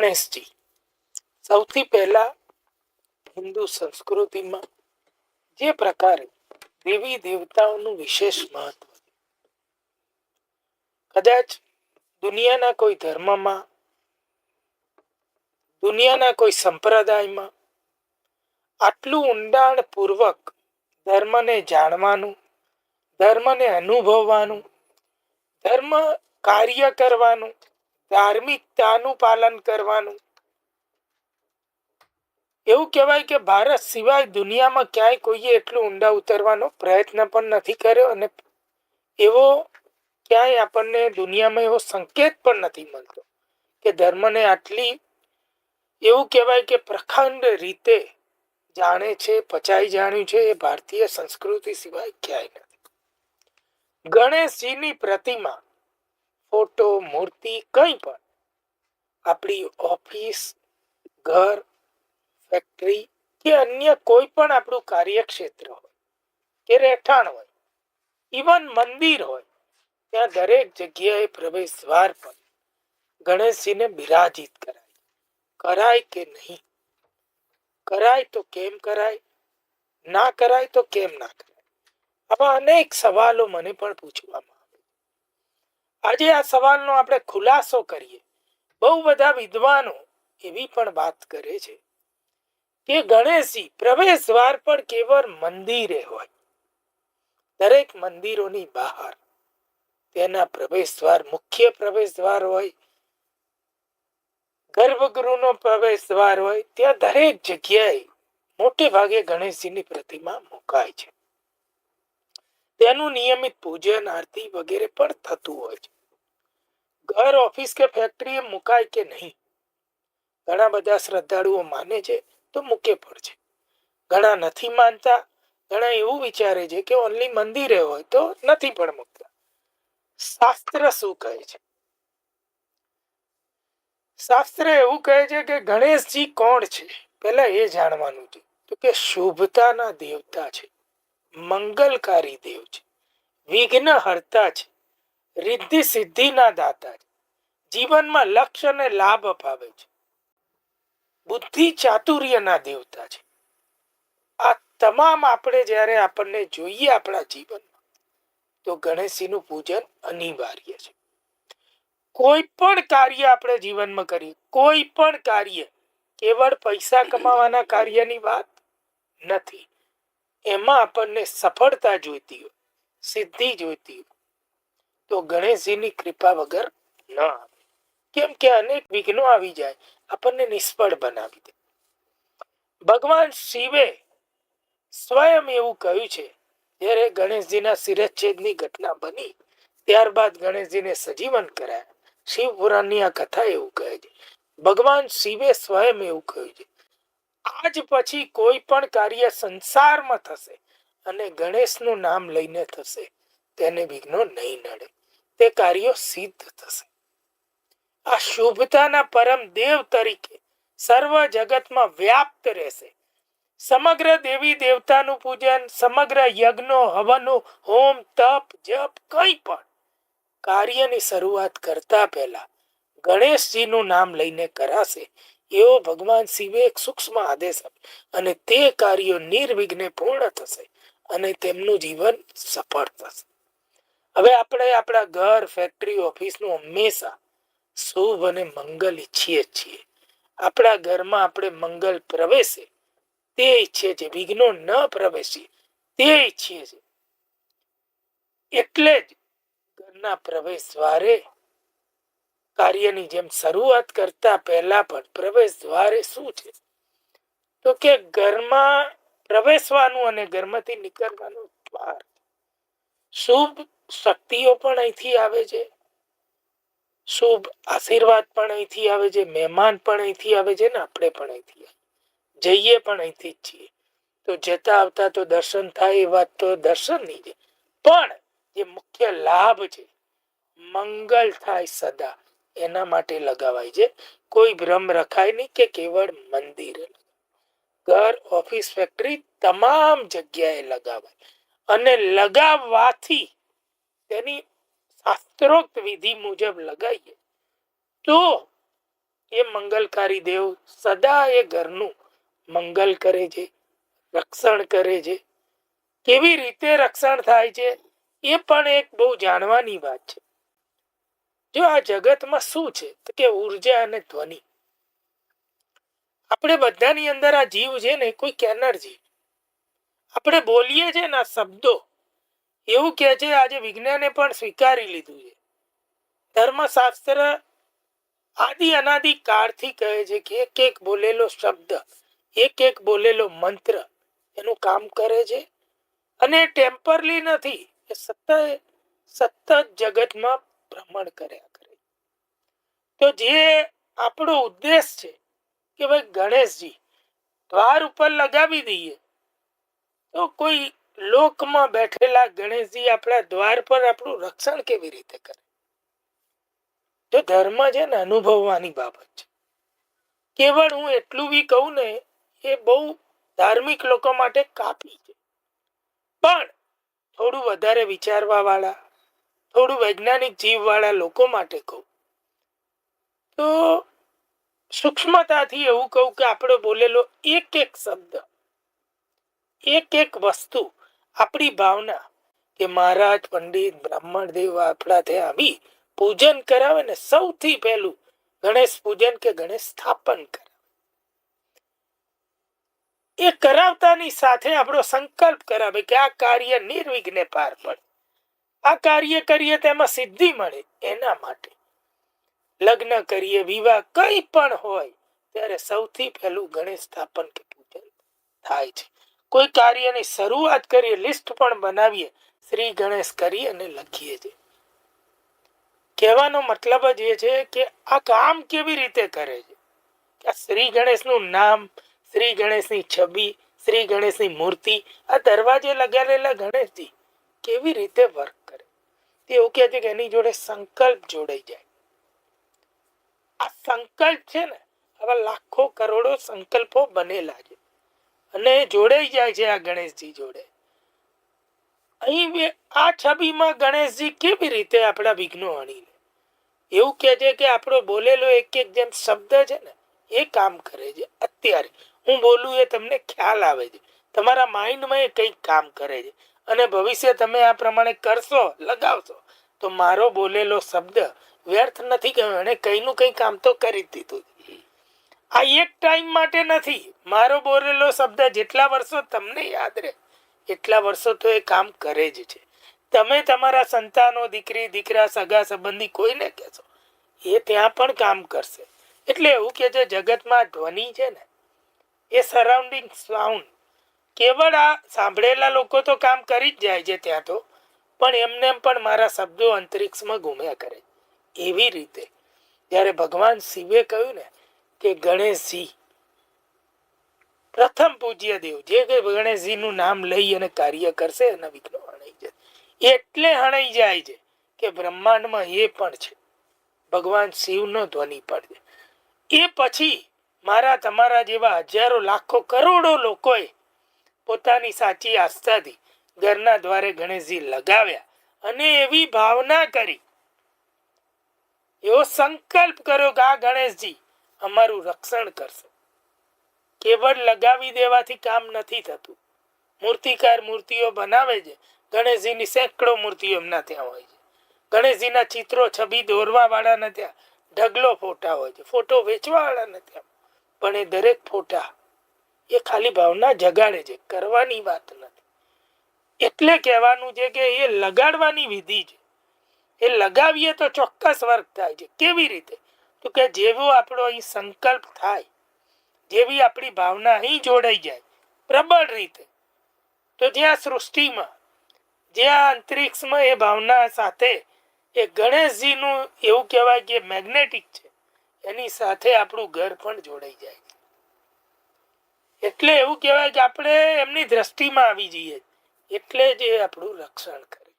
ગણેશજી સૌથી પહેલા હિન્દુ સંસ્કૃતિમાં જે પ્રકારે દેવી દેવતાઓનું વિશેષ મહત્વ કદાચ દુનિયાના કોઈ ધર્મમાં, દુનિયાના કોઈ સંપ્રદાયમાં આટલું ઊંડાણપૂર્વક ધર્મને જાણવાનું, ધર્મને અનુભવવાનું, ધર્મ કાર્ય કરવાનું ધાર્મિકતાનું પાલન કરવાનું. એવું કહેવાય કે ભારત સિવાય દુનિયામાં ક્યાંય કોઈએ એટલું ઊંડા ઉતરવાનો પ્રયત્ન પણ નથી કર્યો અને એવો ક્યાંય આપણને દુનિયામાં એવો સંકેત પણ નથી મળતો કે ધર્મને આટલી, એવું કહેવાય કે પ્રખંડ રીતે જાણે છે, પચાઈ જાણ્યું છે, એ ભારતીય સંસ્કૃતિ સિવાય ક્યાંય નથી. ગણેશજીની પ્રતિમા ફોટો, મૂર્તિ, કંઈ પણ. આપણી ઓફિસ, ઘર, ફેક્ટરી કે અન્ય કોઈ પણ આપણું કાર્યક્ષેત્ર હોય, કે રહેઠાણ હોય, ઇવન મંદિર હોય, ત્યાં દરેક જગ્યાએ પ્રવેશ દ્વાર પર ગણેશજીને બિરાજિત કરાય. કરાય કે નહીં? કરાય તો કેમ કરાય? ના કરાય તો કેમ ના કરાય? આવા અનેક સવાલો મને પણ પૂછવામાં આવે આજે આ સવાલનો આપણે ખુલાસો કરીએ. બહુ બધા વિદ્વાનો એવી પણ વાત કરે છે કે ગણેશજી પ્રવેશ દ્વાર પર કેવળ મંદિરે હોય. દરેક મંદિરોની બહાર તેના પ્રવેશ દ્વાર મુખ્ય પ્રવેશ દ્વાર હોય, ગર્ભગૃહનો પ્રવેશ દ્વાર હોય, ત્યાં દરેક જગ્યાએ મોટે ભાગે ગણેશજીની પ્રતિમા મુકાય છે. તેનું નિયમિત પૂજન, આરતી વગેરે પણ થતું હોય છે. ઘર, ઓફિસ કે ફેક્ટરીએ મુકાય કે નહીં? ઘણા બધા શ્રદ્ધાળુઓ માને છે તો મૂકે પણ છે. ઘણા નથી માનતા, ઘણા એવું વિચારે છે કે ઓનલી મંદિરે હોય તો નથી પણ મૂકતા. શાસ્ત્ર શું કહે છે? શાસ્ત્ર એવું કહે છે કે ગણેશજી કોણ છે? પહેલા એ જાણવાનું છે. તો કે શુભતાના દેવતા છે. મંગલકારી દેવ છે. વિઘ્ન હર્તા છે. રિદ્ધિ સિદ્ધિના દાતા છે. જીવનમાં લક્ષ્ય અને લાભ અપાવે છે. બુદ્ધિ ચાતુર્યના દેવતા છે. આ તમામ આપણે જ્યારે આપણને જોઈએ આપણા જીવનમાં, તો ગણેશજીનું પૂજન અનિવાર્ય છે. કોઈ પણ કાર્ય આપણે જીવનમાં કરીએ, કોઈ પણ કાર્ય, કેવળ પૈસા કમાવાના કાર્યની વાત નથી. એમાં આપણને સફળતા જોઈતી હોય, સિદ્ધિ જોઈતી હોય, તો ગણેશજીની કૃપા વગર ન આવે. કેમ કે અનેક વિઘ્નો આવી જાય, આપણને નિષ્ફળ બનાવી દે. ભગવાન શિવે સ્વયં એવું કહ્યું છે, જ્યારે ગણેશજીના શિરચ્છેદની ઘટના બની, ત્યારબાદ ગણેશજીને સજીવન કરાયા. શિવ પુરાણની આ કથા એવું કહે છે. ભગવાન શિવે સ્વયં એવું કહ્યું છે. આજ પછી કોઈ પણ કાર્ય સંસારમાં થશે અને ગણેશનું નામ લઈને થશે, તેને વિઘ્નો નહીં નડે. તે કાર્યો સિદ્ધ થશે. આ શુભતાના પરમ દેવ તરીકે સર્વ જગતમાં વ્યાપ્ત રહેશે. સમગ્ર દેવી દેવતાનું પૂજન, સમગ્ર યજ્ઞો, હવનો, હોમ, તપ, જપ, કંઈ પણ કાર્યની શરૂઆત કરતા પહેલા ગણેશજીનું નામ લઈને કરાશે એવો ભગવાન શિવે એક સૂક્ષ્મ આદેશ આપ્યો અને તે કાર્યો નિર્વિઘ્ને પૂર્ણ થશે અને તેમનું જીવન સફળ થશે. હવે આપણે આપણા ઘર ફેક્ટરી ઓફિસનું હંમેશા શુભ અને મંગલ ઈચ્છીએ છીએ. આપણા ઘરમાં આપણે મંગલ પ્રવેશે તે ઈચ્છીએ છીએ, વિઘ્નો ન પ્રવેશીએ તે ઈચ્છીએ છીએ. એટલે જ ઘરના પ્રવેશ દ્વારે કાર્યની જેમ શરૂઆત કરતા પહેલા પણ પ્રવેશ દ્વારે શું છે? તો કે ઘરમાં પ્રવેશવાનું અને ઘરમાંથી નીકળવાનું દ્વાર. શુભ શક્તિઓ પણ અહીંથી આવે છે. શુભ આશીર્વાદ પણ અહીંથી આવે છે. મહેમાન પણ અહીંથી આવે છે ને આપણે પણ અહીંથી જઈએ પણ અહીંથી જ છીએ. તો જતા આવતા તો દર્શન થાય એ વાત તો દર્શનની છે. પણ જે મુખ્ય લાભ છે, મંગલ થાય સદા. એના માટે લગાવાય છે. કોઈ ભ્રમ રખાય નહીં કે કેવળ મંદિરે. ઘર, ઓફિસ, ફેક્ટરી તમામ જગ્યાએ લગાવાય. અને લગાવવાથી તેની શાસ્ત્રોક્ત વિધિ મુજબ લગાવીએ. તો એ મંગલકારી દેવ સદા એ ઘરનું મંગલ કરે છે, રક્ષણ કરે છે. કેવી રીતે રક્ષણ થાય છે એ પણ એક બહુ જાણવાની વાત છે. જો આ જગતમાં શું છે તો કે ઊર્જા અને ધ્વનિ. આપણે બધાની અંદર આ જીવ છે ને કોઈક એનર્જી આપણે બોલીએ છે ને શબ્દો. એવું કે છે આજે વિજ્ઞાને પણ સ્વીકારી લીધું છે. ધર્મશાસ્ત્ર આદિ અનાદિ કાળથી કહે છે કે એક એક બોલેલો શબ્દ, એક એક બોલેલો મંત્ર એનું કામ કરે છે. અને ટેમ્પરલી નથી, એ સતત સતત જગતમાં ભ્રમણ કર્યા કરે. તો જે આપણો ઉદ્દેશ છે કે ભાઈ ગણેશજી દ્વાર ઉપર લગાવી દઈએ, તો કોઈ લોકમાં બેઠેલા ગણેશજી આપણા દ્વાર પર આપણું રક્ષણ કેવી રીતે કરે? તો ધર્મ છે ને અનુભવવાની બાબત છે. કેવળ હું એટલું બી કહું ને, એ બહુ ધાર્મિક લોકો માટે કાપી છે. પણ થોડું વધારે વિચારવા વાળા થોડું વૈજ્ઞાનિક જીવવાળા લોકો માટે કહું. તો સૂક્ષ્મતાથી એવું કહું કે આપણે બોલેલો એક એક શબ્દ, એક એક વસ્તુ આપણી ભાવના કે મહારાજ, પંડિત, બ્રાહ્મણ, દેવ, આપણા ત્યાં આવી પૂજન કરાવે ને સૌથી પહેલું ગણેશ પૂજન કે ગણેશ સ્થાપન કરાવે. એ કરાવતાની સાથે આપણો સંકલ્પ કરાવે કે આ કાર્ય નિર્વિઘ્ને પાર પડે. આ કાર્ય કરીએ તેમાં સિદ્ધિ મળે એના માટે. લગ્ન કરીએ, વિવાહ કંઈ પણ હોય, ત્યારે સૌથી પહેલું ગણેશ સ્થાપન કે પૂજન થાય છે. કોઈ કાર્યની શરૂઆત કરીએ, લિસ્ટ પણ બનાવીએ, શ્રી ગણેશ કરી અને લખીએ છીએ. કહેવાનો મતલબ જ એ છે કે આ કામ કેવી રીતે કરે છે? આ શ્રી ગણેશનું નામ, શ્રી ગણેશની છબી, શ્રી ગણેશની મૂર્તિ, આ દરવાજે લગાવેલા ગણેશજી કેવી રીતે વર્ક તે એવું કહે છે કે એની જોડે સંકલ્પ જોડાઈ જાય. આ સંકલ્પ છે ને, આવા લાખો કરોડો સંકલ્પો બનેલા છે. અને જોડાઈ જાય છે આ ગણેશજી જોડે. અહીં આ છબીમાં ગણેશજી કેવી રીતે આપણા વિઘ્નો હણી લે એવું કહે છે કે આપણો બોલેલો એક એક જેમ શબ્દ છે ને, એ કામ કરે છે. અત્યારે હું બોલું એ તમને ખ્યાલ આવે છે. તમારા માઇન્ડમાં એ કંઈક કામ કરે છે. અને ભવિષ્ય તમે આ પ્રમાણે કરશો, લગાવશો, તો મારો બોલેલો શબ્દ વ્યર્થ નથી ગયો. અને કંઈનું કંઈ કામ તો કરી જ દીધું. આ એક ટાઈમ માટે નથી. મારો બોલેલો શબ્દ જેટલા વર્ષો તમને યાદ રહે, એટલા વર્ષો તો એ કામ કરે જ છે. તમે તમારા સંતાનો, દીકરી, દીકરા, સગા, સંબંધી કોઈને કહેશો, એ ત્યાં પણ કામ કરશે. એટલે એવું કે જે જગતમાં ધ્વનિ છે ને, એ સરાઉન્ડિંગ સાઉન્ડ કેવળ આ સાંભળેલા લોકો તો કામ કરી જ જાય છે ત્યાં તો, પણ એમને એમ પણ મારા શબ્દો અંતરિક્ષમાં ઘૂમ્યા કરે. એવી રીતે, જ્યારે ભગવાન શિવે કહ્યું ને કે ગણેશજી, પ્રથમ પૂજ્ય દેવ, જે કે ગણેશજીનું નામ લઈ અને કાર્ય કરશે, એના વિઘ્નો હણાઈ જાય. એટલે હણાઈ જાય છે કે બ્રહ્માંડમાં એ પણ છે. ભગવાન શિવનો ધ્વનિ પણ છે એ પછી મારા તમારા જેવા હજારો, લાખો કરોડો લોકોએ પોતાની સાચી આસ્થાથી ઘરના દ્વારે ગણેશજી લગાવ્યા અને એવી ભાવના કરી. એવો સંકલ્પ કર્યો કે આ ગણેશજી અમારું રક્ષણ કરશે. કેવળ લગાવી દેવાથી કામ નથી થતું. મૂર્તિકાર મૂર્તિઓ બનાવે છે. ગણેશજીની સેંકડો મૂર્તિઓ એમના ત્યાં હોય છે. ગણેશજીના ચિત્રો છબી દોરવા વાળાના ત્યાં, ઢગલો ફોટા હોય છે. ફોટો વેચવાવાળા ન ત્યાં. પણ એ દરેક ફોટા એ ખાલી ભાવના જગાડે છે, કરવાની વાત નથી. એટલે કહેવાનું છે કે એ લગાડવાની વિધિ છે. એ લગાવીએ તો ચોક્કસ વર્ક થાય છે. કેવી રીતે? તો કે જેવો આપણો અહીં સંકલ્પ થાય, જેવી આપણી ભાવના અહીં જોડાઈ જાય, પ્રબળ રીતે. તો જ્યાં સૃષ્ટિમાં, જ્યાં અંતરિક્ષમાં એ ભાવના સાથે એ ગણેશજીનું એવું કહેવાય કે મેગ્નેટિક છે, એની સાથે આપણું ઘર પણ જોડાઈ જાય છે. એટલે એવું કહેવાય કે આપણે એમની દ્રષ્ટિમાં આવી જઈએ. એટલે જ આપણું રક્ષણ કરે.